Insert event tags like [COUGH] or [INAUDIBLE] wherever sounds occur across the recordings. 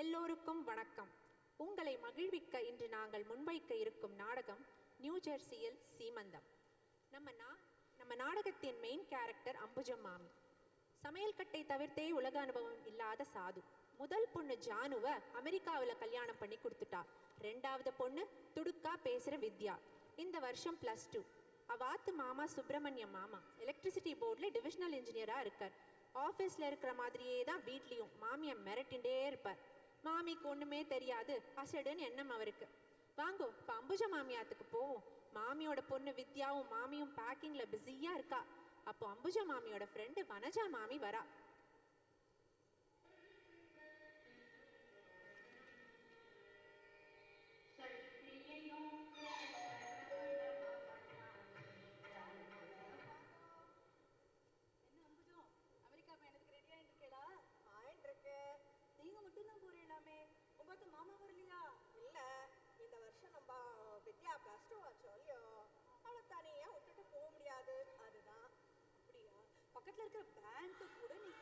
எல்லோருக்கும் வணக்கம். உங்களை மகிழ்விக்க இன்று நாங்கள் முன்வைக்க இருக்கும் நாடகம் நியூ ஜெர்சியில் சீமந்தம். நம்ம நா நம்ம நாடகத்தின் மெயின் கேரக்டர் அம்புஜம் மாமி. சமையல் கட்டை தவிர்த்தே உலக அனுபவம் இல்லாத சாது. முதல் பொண்ணு ஜானுவை அமெரிக்காவில் கல்யாணம் பண்ணி கொடுத்துட்டா. ரெண்டாவது பொண்ணு துடுக்கா பேசுகிற வித்யா. இந்த வருஷம் ப்ளஸ் டூ அவாத்து மாமா சுப்பிரமணியம் மாமா. எலக்ட்ரிசிட்டி போர்டில் டிவிஷனல் இன்ஜினியராக இருக்கார். ஆஃபீஸில் இருக்கிற மாதிரியே தான் வீட்லேயும் மாமியை மிரட்டிண்டே இருப்பார். மாமிக்கு ஒன்றுமே தெரியாது. அசடுன்னு எண்ணம் அவருக்கு. வாங்கோ இப்போ அம்புஜ மாமியாத்துக்கு போவோம். மாமியோட பொண்ணு வித்யாவும் மாமியும் பேக்கிங்கில் பிஸியாக இருக்கா. அப்போ அம்புஜ மாமியோட ஃப்ரெண்டு வனஜா மாமி வரா. பக்கத்துல இருக்கிற பேங்க்கு கூட நீ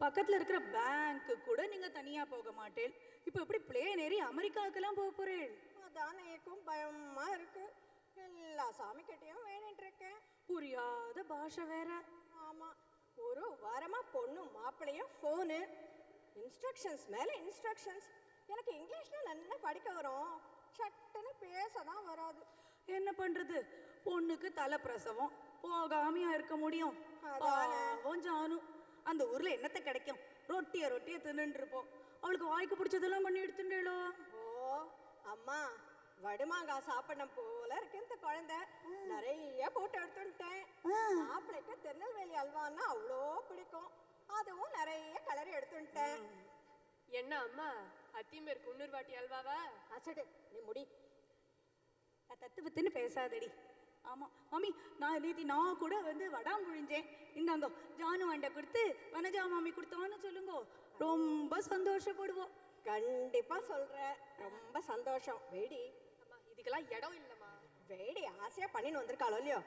பக்கத்துல இருக்கிற பேங்க்கு கூட நீங்க தனியா போக மாட்டேன். இப்போ எப்படி பிளேன் ஏறி அமெரிக்காவுக்கெல்லாம் போக போறேன்? அதான் எனக்கும் பயமா இருக்கு. எல்லா சாமி கிட்டையும் வேணிட்டு இருக்கேன். புரியாத பாஷை வேற. ஆமா ஒரு வாரமா பொண்ணு மாப்பிள்ளையும் ஃபோனு இன்ஸ்ட்ரக்ஷன்ஸ் மேல இன்ஸ்ட்ரக்ஷன்ஸ் எனக்கு இங்கிலீஷ்ல நல்லா படிக்க வரும். சட்டுன்னு பேச தான் வராது. என்ன பண்றது? பொண்ணுக்கு தலை பிரசவம். போகாமையா இருக்க முடியும். அதானே. பாவம் ஜானு. அந்த ஊர்ல என்னத்த கிடைக்கும்? ரொட்டிய ரொட்டிய தின்னுட்டு இருப்போம் அவளுக்கு வாய்க்கு பிடிச்சதெல்லாம் பண்ணி எடுத்துட்டேளோ? ஓ அம்மா வடுமாங்காய் சாப்பிடணும் போல இருக்கு இந்த குழந்தை. நிறைய போட்டு எடுத்துட்டேன். மாப்பிள்ளைக்கு திருநெல்வேலி அல்வான்னா அவ்வளோ பிடிக்கும். அதுவும் நிறைய கலர் எடுத்துட்டேன். என்ன அம்மா? அத்திமேர் குன்னூர் வாட்டி அல்வாவா? அசடு நீ முடி. தத்து பத்துன்னு பேசாதடி. ஆமா மாமி நான் நேத்தி நான் கூட வந்து வடாம் புழிஞ்சேன். இந்தாங்கோ ஜானு அண்டை கொடுத்து வனஜா மாமி கொடுத்தோன்னு சொல்லுங்க. ரொம்ப சந்தோஷப்படுவோம். கண்டிப்பா சொல்றேன். ரொம்ப சந்தோஷம். வேடி. அம்மா இதுக்கெல்லாம் இடம் இல்லம்மா. வேடி ஆசையா பண்ணின்னு வந்திருக்காளோ இல்லையோ?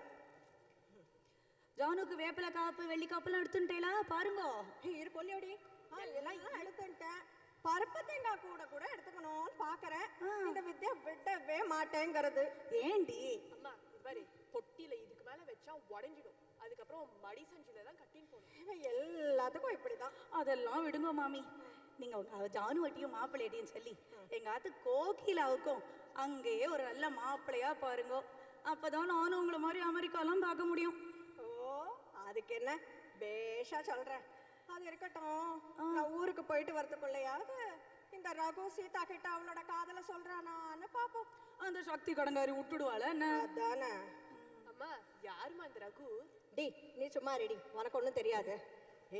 ஜானுக்கு வேப்பிலை காப்பு வெள்ளி காப்புலாம் எடுத்துட்டேலா பாருங்கோ இரு பொல்லியோடி ஆ, எல்லாம் எடுத்துட்டேன் பருப்பு தேங்காய் கூட கூட எடுத்துக்கணும்னு பாக்குறேன். இந்த வித்யா விடவே மாட்டேங்கிறது. ஏண்டி? அம்மா இது பாரு பொட்டியில இதுக்கு மேல வச்சா உடைஞ்சிடும். அதுக்கப்புறம் மடி சஞ்சில தான் கட்டின்னு போகணும். இவன் எல்லாத்துக்கும் இப்படிதான். அதெல்லாம் விடுங்க மாமி. நீங்க உங்க அவ ஜானு வட்டியும் மாப்பிள்ளையடியும் சொல்லி எங்க ஆத்து கோகிலாவுக்கும் அங்கேயே ஒரு நல்ல மாப்பிள்ளையா பாருங்க. அப்பதான் நானும் உங்களை மாதிரி அமெரிக்காலாம் பார்க்க முடியும். ஓ அதுக்கு என்ன? பேஷா சொல்றேன். அது இருக்கட்டும். நான் ஊருக்கு போயிட்டு வரதுக்குள்ளையாவது இந்த ரகு சீதா கிட்ட அவளோட காதல சொல்றானான்னு பாப்போம். அந்த சக்தி கடங்காரி விட்டுடுவாள என்ன? அதானே. அம்மா யாரும்மா அந்த ரகு? டி நீ சும்மா ரெடி உனக்கு ஒன்றும் தெரியாது.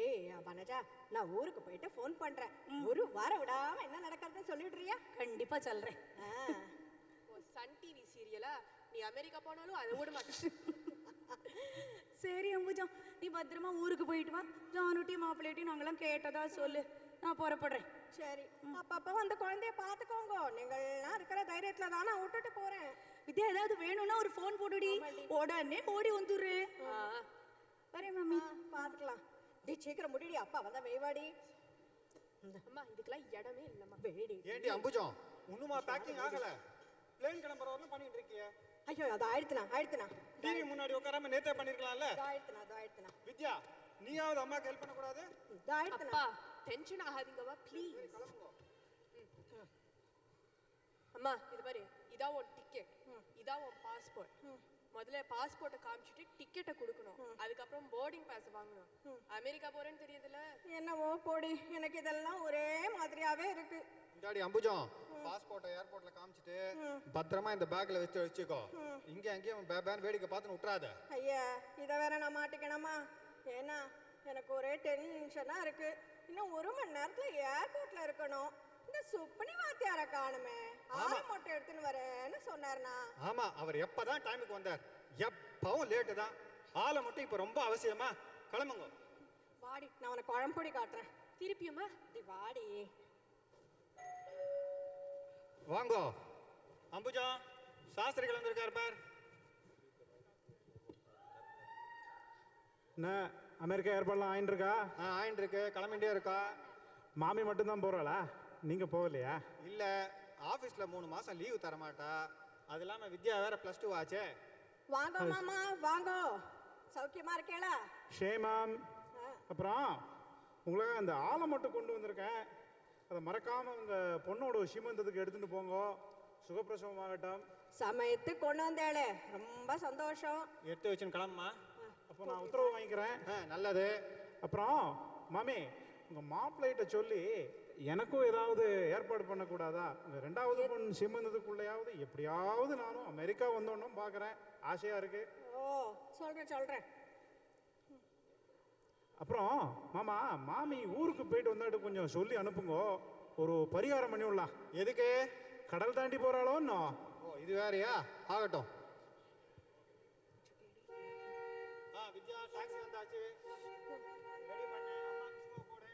ஏய் வனஜா நான் ஊருக்கு போயிட்டு ஃபோன் பண்றேன். ஒரு வாரம் விடாம என்ன நடக்கிறதுன்னு சொல்லிடுறியா? கண்டிப்பா சொல்றேன். ஆ, ஓ சன் டிவி சீரியலா நீ அமெரிக்கா போனாலும் அதை விட மாட்டேன். [LAUGHS] சரி அம்புஜா நீ பத்திரமா ஊருக்கு போயிட்டு வா. ஜானுட்டியும் மாப்பிள்ளையும் நாங்களாம் கேட்டதா சொல்லு. நான் புறப்படுறேன். சரி அப்பப்ப வந்து குழந்தைய பாத்துக்கோங்க நீங்கள்லாம் இருக்கிற தைரியத்துல தான் நான் விட்டுட்டு போறேன். வித்யா ஏதாவது வேணும்னா ஒரு ஃபோன் போடுடி. உடனே ஓடி வந்துடுறேன். வரேன் மம்மி ஆ, பாத்துக்கலாம் டி சீக்கிரம் முடிடி. அப்பா வந்தா வெய்வாடி அம்மா இதுக்கெல்லாம் இடமே இல்லம்மா. வேடி ஏண்டி அம்புஜம் இன்னுமா பேக்கிங் ஆகல? பிளேன் கிளம்புற வரலும் பண்ணிட்டு இருக்கிய. ஐயோ அது ஆயிடுத்துனா ஆயிடுத்துனா. டிவி முன்னாடி உட்காராம நேத்தே பண்ணிருக்கலாம்ல? ஆயிடுத்துனா இது ஆயிடுத்துனா. வித்யா நீயாவது அம்மாக்கு ஹெல்ப் பண்ண கூடாது இது ஆயிடுத்துனா. அப்பா டென்ஷன் ஆகாதீங்கவா ப்ளீஸ் அம்மா இது பாரு இதான் உன் டிக்கெட் இதான் உன் பாஸ்போர்ட் முதல்ல பாஸ்போர்ட்டை காமிச்சிட்டு டிக்கெட்டை கொடுக்கணும். அதுக்கப்புறம் போர்டிங் பாஸ் வாங்கணும். அமெரிக்கா போறேன்னு தெரியுதுல்ல? என்னவோ போடி எனக்கு இதெல்லாம் ஒரே மாதிரியாவே இருக்கு. இந்தாடி அம்புஜம். பாஸ்போர்ட்டை ஏர்போர்ட்ல காமிச்சிட்டு பத்திரமா இந்த பேக்ல வச்சு வச்சுக்கோ. இங்க அங்கேயும் பேபேன் வேடிக்கை பார்த்துன்னு விட்டுறாத ஐயா இதை வேற நான் மாட்டிக்கணுமா? ஏன்னா எனக்கு ஒரே டென்ஷனா இருக்கு. இன்னும் ஒரு மணி நேரத்துல ஏர்போர்ட்ல இருக்கணும். இந்த சுப்பனி வாத்தியார காணுமே. ஆளை மட்டும் எடுத்துன்னு வரேன்னு சொன்னார்னா? ஆமா அவர் எப்பதான் டைமுக்கு வந்தார். எப்பவும் லேட்டு தான். ஆளை மட்டும் இப்ப ரொம்ப அவசியமா கிளம்புங்க. வாடி நான் உனக்கு குழம்பொடி காட்டுறேன். திருப்பியுமா? வாடி. வாங்கோ. அம்புஜம் சாஸ்திரிகள் வந்திருக்காரு பார். என்ன அமெரிக்கா ஏற்பாடுலாம் ஆயின்னு இருக்கா ஆ ஆயின்னு இருக்கு கிளம்பிட்டே இருக்கா. மாமி மட்டும்தான் போகிறாளா நீங்கள் போகலையா? இல்லை ஆஃபீஸில் மூணு மாதம் லீவு தர மாட்டா அது இல்லாமல் வித்யா வேற ப்ளஸ் டூ ஆச்சே. வாங்க மாமா வாங்கோ. சௌக்கியமா இருக்கேளா? ஷேமாம். அப்புறம் உங்களுக்காக அந்த ஆளை மட்டும் கொண்டு வந்திருக்கேன். அதை மறக்காமல் உங்கள் பொண்ணோட சீமந்தத்துக்கு எடுத்துகிட்டு போங்க. சுகப்பிரசவம் ஆகட்டும் சமயத்து கொண்டு வந்தேளே. ரொம்ப சந்தோஷம். எடுத்து வச்சுன்னு கிளம்புமா? அப்போ நான் உத்தரவு வாங்கிக்கிறேன். ஆ நல்லது. அப்புறம் மாமி உங்கள் மாப்பிள்ளைகிட்ட சொல்லி எனக்கும் ஏதாவது ஏற்பாடு பண்ணக்கூடாதா? இந்த ரெண்டாவது பொண்ணு சீமந்தத்துக்குள்ளேயாவது எப்படியாவது நானும் அமெரிக்கா வந்தோன்னும் பார்க்குறேன் ஆசையாக இருக்குது ஓ சொல்றேன் சொல்றேன். அப்புறம் மாமா மாமி ஊருக்கு போயிட்டு வந்தாட்டு கொஞ்சம் சொல்லி அனுப்புங்க. ஒரு பரிகாரம் பண்ணி விடலாம். எதுக்கு? கடல் தாண்டி போகிறாளோ இன்னும் ஓ இது வேறயா? ஆகட்டும். ஆ வித்யா டாக்ஸி வந்தாச்சு. ரெடி பண்ணு அம்மாக்கு ஷூ போடு.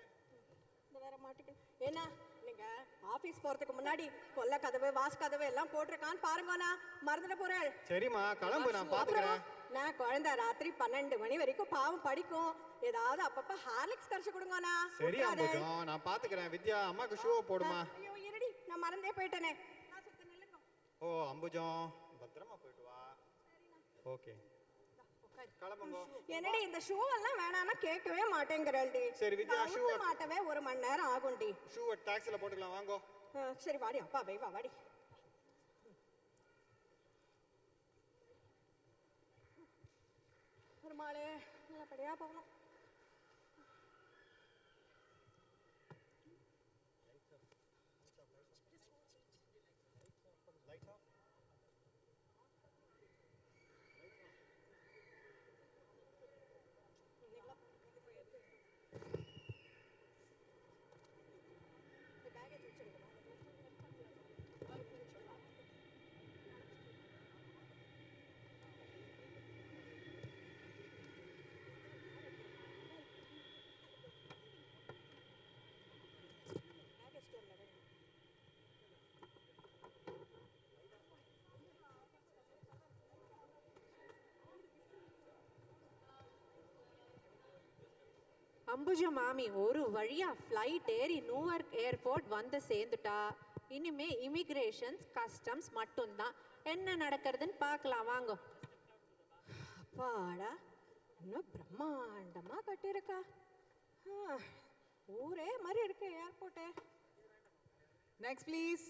வேற மாட்டிக்கணும் என்ன நீங்க ஆபீஸ் போறதுக்கு முன்னாடி கொல்ல கதவு வாஸ் கதவு எல்லாம் போட்டிருக்கான்னு பாருங்கண்ணா மறந்துட போறேன் சரிம்மா கிளம்பு நான் பார்த்துக்கிறேன் நான் குழந்தை ராத்திரி பன்னெண்டு மணி வரைக்கும் பாவம் படிக்கும். ஏதாவது அப்பப்ப ஹார்லிக்ஸ் கரைச்சு கொடுங்கண்ணா. சரி. அம்புஜம் நான் பார்த்துக்கிறேன் வித்யா அம்மாக்கு ஷூவை போடுமா? ஐயோ இருடி. நான் மறந்தே போயிட்டேனே. ஓ அம்புஜம் பத்திரமா போயிட்டு வா. ஓகே. என்னடி இந்த ஷூ எல்லாம் வேணாம்னா கேட்கவே மாட்டேங்கிறல்டி சரி, வித்யா, அ- மாட்டவே ஒரு மணி நேரம் ஆகும்டி. ஷூவை டாக்ஸியில் போட்டுக்கலாம். வாங்கோ. சரி வாடி அப்பா வை வா வாடி. பெருமாளே நல்லபடியா போகணும். அம்புஜ மாமி ஒரு வழியாக ஃப்ளைட் ஏறி நியூயார்க் ஏர்போர்ட் வந்து சேர்ந்துட்டா. இனிமே இமிக்ரேஷன்ஸ் கஸ்டம்ஸ் மட்டும்தான். என்ன நடக்கிறதுன்னு பார்க்கலாம் வாங்க. பாடா இன்னும் பிரம்மாண்டமாக கட்டியிருக்கா? ஊரே மாதிரி இருக்கு ஏர்போர்ட்டு நெக்ஸ்ட் ப்ளீஸ்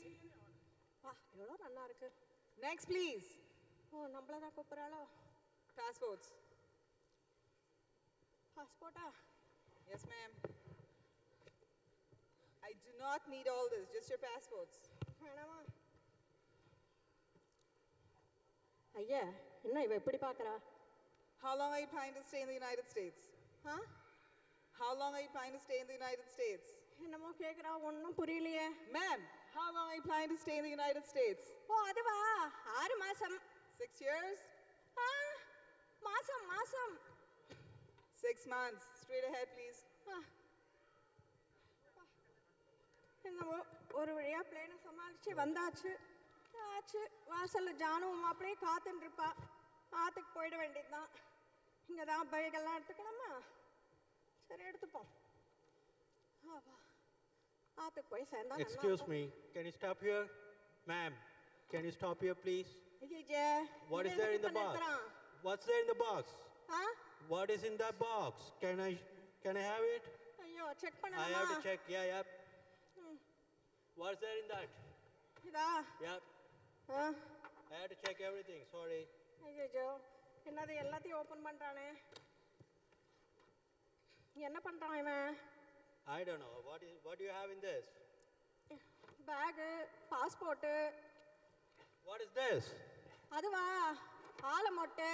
வா எவ்வளோ நல்லா இருக்கு. நெக்ஸ்ட் ப்ளீஸ் ஓ நம்மள தான் கூப்பிட்றாளோ பாஸ்போர்ட்ஸ் பாஸ்போர்ட்டா Yes, ma'am. I do not need all this, just your passports. வேணாமா ஐயா என்ன இவ எப்படி பார்க்கறா How long are you planning to stay in the United States? Ah How long are you planning to stay in the United States? என்னமோ கேட்குறா ஒன்றும் புரியலையே Ma'am, how long are you planning to stay in the United States? ஓ அதுவா ஆறு மாசம் Six years? ஆ மாசம் மாசம் Six months. Straight ahead, please. ஆ. என்னவோ ஒரு வழியா பிளேனை சமாளிச்சு வந்தாச்சு ஆச்சு வாசல்ல ஜானுவும் மாப்பிளையே காத்துன்னு இருப்பா ஆத்துக்கு போயிட வேண்டியதுதான் இங்கே தான் பைகெல்லாம் எடுத்துக்கணுமா சரி எடுத்துப்போம் ஆ, வா. ஆத்துக்கு போய் சேர்ந்தா நல்லா Excuse இருக்கும். me, can you stop here? Ma'am, can you stop here, please? ஐயையே, What இது is there in எதுக்கு the இப்ப box? நிறுத்துறான்? What's there in the box? Ah What is in that box? Can I, can I have it? ஐயோ check I பண்ணலாமா have to check, yeah, yeah. What's there in that? இதா Yeah, ah I have to check everything, sorry. ஐயோ என்னது எல்லாத்தையும் open பண்றானே என்ன பண்றான் இவன் I don't know, what is, what do you have in this? Bag passport What is this? அதுவா ஆலமொட்டு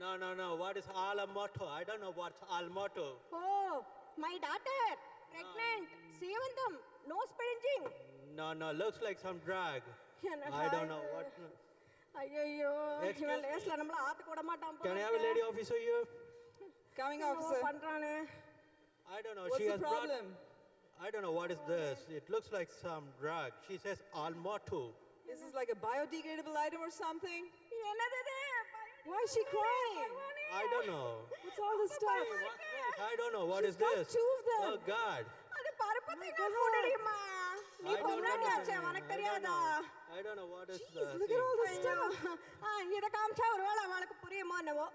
No, no, no, what is Alamoto? I don't know what's Alamoto. Oh my daughter pregnant சீவந்தம் nose பிழிஞ்சிங் No, no, looks like some drag. [LAUGHS] என்னடா I don't know இது? what. ஐயோ Excuse இவன் லேஸ்ல நம்மள ஆத்துக்கு விட மாட்டான் போல Can I have a இருக்கே. lady officer here? Coming, என்னவோ officer. பண்றானே I don't know, What's she the has brought. problem? I don't know what is this. It looks like some drug. She says Almoto. This is like a biodegradable item or something? [LAUGHS] என்னது இது? Why is she crying? I don't know. What's all this Hey, stuff? what's this? I don't know. What She's is got this? two of them. Oh God. அது பருப்பு தேங்காய் கூடடிமா நீ I don't பொம்னாடி ஆச்சே understand. உனக்கு I don't தெரியாதா know. I don't know what is the Look at thing. all this ஐயோ. stuff. ஆ, இத காமிச்சா ஒருவேளை அவளுக்கு புரியுமோ என்னவோ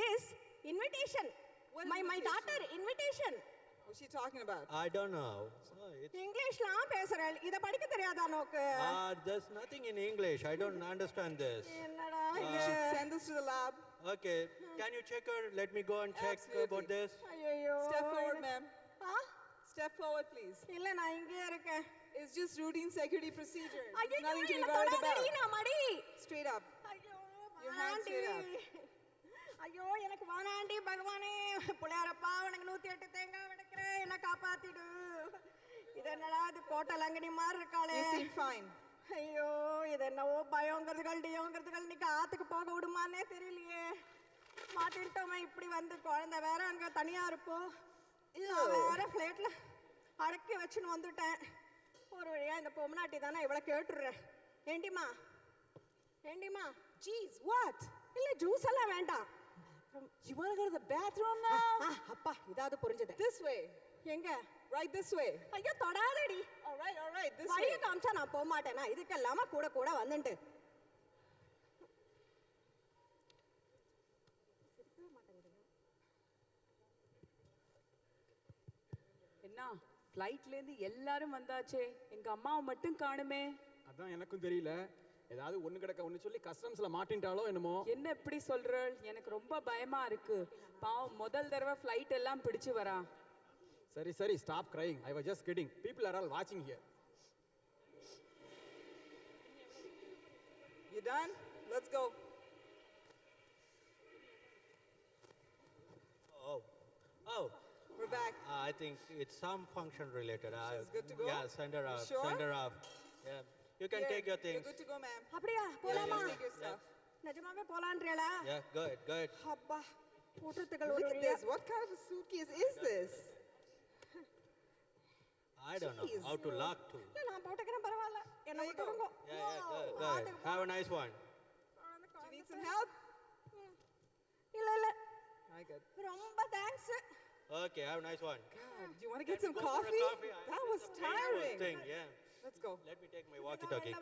this invitation What my my invitation? Daughter invitation What's she talking about? I don't know. Oh, it's, இங்கிலீஷ்லாம் பேசுறேன் இத படிக்க தெரியாதா நோக்கு uh, there's nothing in English. I don't understand this. என்னடா You இது should send this to the lab. Okay, can you check her? Let me go and check Absolutely. about this. ஐயோ Step forward, ma'am. Ah Step forward, please. இல்ல நான் இங்கே இருக்கேன் It's just routine security procedure. There's ஐயோ nothing to be என்ன worried தொடாதடி about. நான் மடி Straight up. ஐயோ Your hands வானாண்டி straight ஐயோ எனக்கு வானாண்டி பகவானே பிள்ளையாரப்பா உனக்கு நூத்தி எட்டு தேங்காய் விடுக்கிறேன் என்ன காப்பாத்திடு இது என்னடா இது கோட்டை லங்கனி மாதிரி இருக்காளே You seem fine. ஐயோ இது என்னவோ பயங்கிறதுகள் டியோங்கிறதுகள் இன்னைக்கு ஆத்துக்கு போக விடுமானே தெரியலையே. மாட்டின்ட்டோமே இப்படி வந்து குழந்தை வேற அங்க தனியா இருப்போம் நான் வேற ஃப்ளேட்ல அடக்கி வச்சுன்னு வந்துட்டேன். ஒரு வழியா இந்த பொம்னாட்டி தானே இவ்வளோ கேட்டுடுறேன் ஏண்டிமா ஏண்டிமா Jeez, what? இல்ல ஜூஸ் எல்லாம் வேண்டாம். You want to go to the bathroom now? ஆ, அப்பா இதாவது புரிஞ்சது. This way. எங்க? Right this way. ஐயோ தொடாதடி. All right, all right, this வழிய way. காமிச்சா நான் போக மாட்டேனா. இதுக்கு இல்லாம கூட கூட வந்துட்டு என்ன? ஃப்ளைட்ல இருந்து எல்லாரும் வந்தாச்சே. எங்க அம்மாவை மட்டும் காணுமே. அதான் எனக்கும் தெரியல. ஏதாவது ஒண்ணு கிடக்க ஒண்ணு சொல்லி கஸ்டம்ஸ்ல மாட்டின்ட்டாலோ என்னமோ என்ன இப்படி சொல்றாள் எனக்கு ரொம்ப பயமா இருக்கு பாவம் முதல் தடவை ஃப்ளைட் எல்லாம் பிடிச்சு வரா சரி சரி stop crying I was just kidding people are all watching here You done? Let's go. Oh, oh. We're back. Uh, I think it's some function related. Uh, She's good to go? Yeah, send her off. Sure? Send her off. Yeah, you can Here, take your You're things. good to go, ma'am. அப்படியா போலாமா Just take your stuff. நிஜமாவே போலான்றீங்களா Yeah, go ahead, go ahead. அப்பா ஊட்டத்துகள் ஒரு Look at வழியா this. What kind of a suitcase is this? I don't know Jeez. how to lock to. இல்ல, நான் போட்டுக்கிறேன் பரவாயில்ல என்ன There you go. விட்டுடுங்க Yeah, yeah, go ahead, go ahead. Have a nice one. Do you need some help? இல்ல இல்ல I good. ரொம்ப thanks Okay, have a nice one. God, do you want to get Let me some go for a coffee? coffee. I- That it's was a painful tiring. Thing, yeah.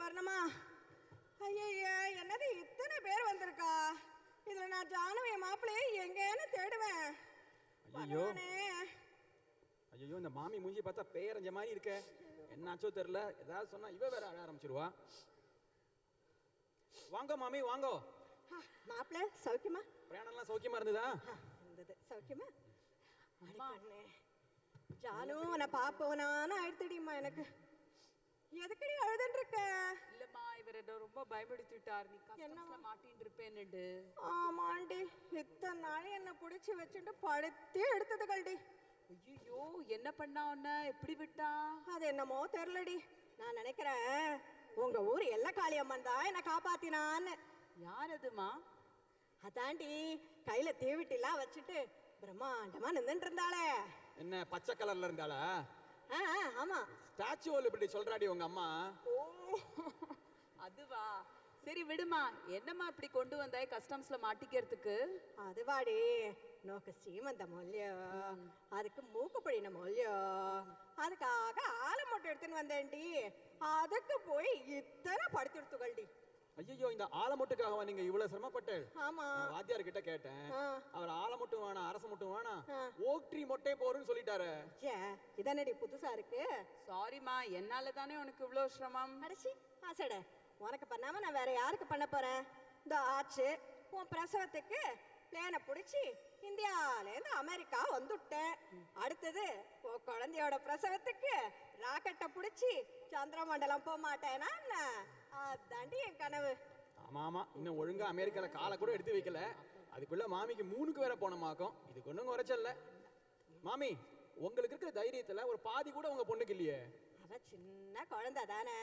வரணுமா. ஐயய்யா என்னது இத்தனை பேர் வந்திருக்கா? இதுல நான் ஜானுவை மாப்பிள்ளையே எங்கேன்னு தேடுவேன். ஐயோ. ஐயோ இந்த மாமி மூஞ்சி பார்த்தா பேரஞ்ச மாதிரி இருக்க. என்னாச்சோ தெரியல. ஏதாவது சொன்னா இவ வேற அழ ஆரம்பிச்சிருவா. வாங்கோ மாமி வாங்கோ. ஆ, மாப்பிள்ளை சௌக்கியமா? பிரயாணம்லாம் சௌக்கியமா இருந்ததா? இருந்தது. சௌக்கியமா? ஜானு உன்னை பாப்போனான்னு ஆயிடுத்துடிம்மா எனக்கு. எதுக்கடி அழுதுன்னு இருக்க இல்லம்மா இவர் என்ன ரொம்ப பயமுடுத்திட்டார் நீ கஸ்டம்ஸ்ல மாட்டின்னு இருப்பேன்னுட்டு ஆமாண்டி இத்தனை நாள் என்னை பிடிச்சி வச்சுட்டு படுத்தி எடுத்தது கல்டி ஐயோ என்ன பண்ணா உன்ன? எப்படி விட்டா? அது என்னமோ தெரிலடி. நான் நினைக்கிறேன் உங்க ஊர் எல்ல காளியம்மன் தான் என்னை காப்பாத்தினான்னு. யார் அதுமா அதாண்டி கையில தீவிட்டிலாம் வச்சுட்டு பிரம்மாண்டமா நின்றுட்டு இருந்தாளே என்ன பச்சை கலர்ல இருந்தாளா? ஆமா. ஸ்டாச்சுவல் இப்படி சொல்றாடி உங்க அம்மா. ஓ அதுவா? சரி விடுமா. என்னம்மா இப்படி கொண்டு வந்தாய் கஸ்டம்ஸ்ல மாட்டிக்கிறதுக்கு? அதுவாடி. நோக்கு சீமந்த மொழியோ அதுக்கு மூக்கு பிடின மொழியோ அதுக்காக ஆலை மட்டும் எடுத்துன்னு வந்தேன்டி. அதுக்கு போய் இத்தனை படுத்துடுத்துகள்டி ஐயோ இந்த ஆலமுட்டுக்காகவா நீங்க இவ்வளவு சிரமப்பட்டு? ஆமா. வாத்தியார் கிட்ட கேட்டேன். அவர் ஆலமுட்டும் வேணாம் அரச மட்டும் வேணாம். ஆ. ஓக் ட்ரீ மொட்டை போறேன்னு சொல்லிட்டாரு. இதானடி புதுசா இருக்கு. சாரிம்மா என்னால தானே உனக்கு இவ்வளோ சிரமம்? அடிச்சி ஆசைட. உனக்கு பண்ணாம நான் வேற யாருக்கு பண்ண போறேன்? இந்த ஆச்சு உன் பிரசவத்துக்கு பிளேனை பிடிச்சி இந்தியாவிலேருந்து அமெரிக்கா வந்துட்டேன். அடுத்தது உன் குழந்தையோட பிரசவத்துக்கு ராக்கெட்டை பிடிச்சி சந்திரமண்டலம் போக மாட்டேனா என்ன? அதாண்டி என் கனவு. ஆமா ஆமா இன்னும் ஒழுங்கா அமெரிக்கால காலை கூட எடுத்து வைக்கல. அதுக்குள்ள மாமிக்கு மூணுக்கு வேற போனமாக்கும் இதுக்கு ஒண்ணும் குறைச்சல்ல மாமி உங்களுக்கு இருக்கிற தைரியத்துல ஒரு பாதி கூட உங்க பொண்ணுக்கு இல்லையே. அவ சின்ன குழந்தை தானே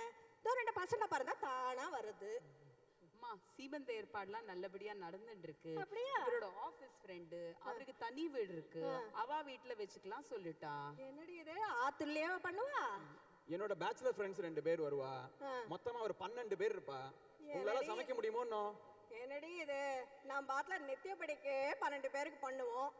ரெண்டு பசங்க பிறந்தா தானா வருது. அம்மா சீமந்த ஏற்பாடுலாம் நல்லபடியா நடந்துட்டு இருக்கு அப்படியா? இவரோட ஆபீஸ் ஃப்ரெண்டு அவருக்கு தனி வீடு இருக்கு. அவ வீட்ல வச்சுக்கலாம் சொல்லிட்டா. என்னடி இது? ஆத்துலயே பண்ணுவா? என்னோட பேச்சுலர் ஃப்ரெண்ட்ஸ் ரெண்டு பேர் வருவா. மொத்தமா ஒரு பன்னெண்டு பேர் இருப்பா. உங்களால சமைக்க முடியுமோ இன்னும்? என்னடி இது? நான் பாட்டில் நித்தியப்படிக்கு பன்னெண்டு பேருக்கு பண்ணுவோம்.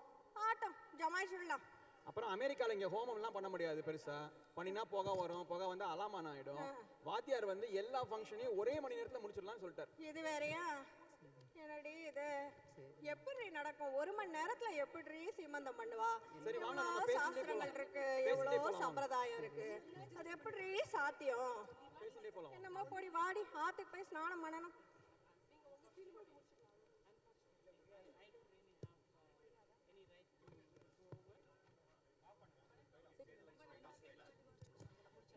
ஆட்டம் ஜமாயிச்சுடலாம் அப்புறம் அமெரிக்கால இங்க ஹோமம்லாம் பண்ண முடியாது பெருசா. பண்ணினா புகை வரும் புகை வந்து அலாமான் ஆயிடும். வாத்தியார் வந்து எல்லா ஃபங்க்ஷனையும் ஒரே மணி நேரத்துல முடிச்சிடலாம்னு சொல்லிட்டார். இது வேறயா? என்னடி இது? எப்படி நடக்கும்? ஒரு மணி நேரத்துல எப்படி சீமந்தம் பண்ணுவா? சரி, சாஸ்திரங்கள். இருக்கு பேசிட்டே எவ்வளோ போலாம், வாங்க. சம்பிரதாயம் இருக்கு. அது எப்படி சாத்தியம்? என்னமோ போடி வாடி ஆத்துக்கு போய் ஸ்நானம் பண்ணணும்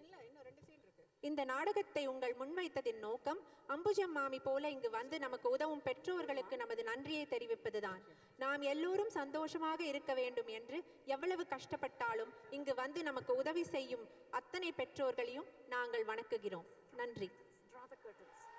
இல்ல இன்னும் ரெண்டு சீன் இருக்கு இந்த நாடகத்தை உங்கள் முன்வைத்ததின் நோக்கம் அம்புஜம் மாமி போல இங்கு வந்து நமக்கு உதவும் பெற்றோர்களுக்கு நமது நன்றியை தெரிவிப்பதுதான். நாம் எல்லோரும் சந்தோஷமாக இருக்க வேண்டும் என்று எவ்வளவு கஷ்டப்பட்டாலும் இங்கு வந்து நமக்கு உதவி செய்யும் அத்தனை பெற்றோர்களையும் நாங்கள் வணக்குகிறோம். நன்றி.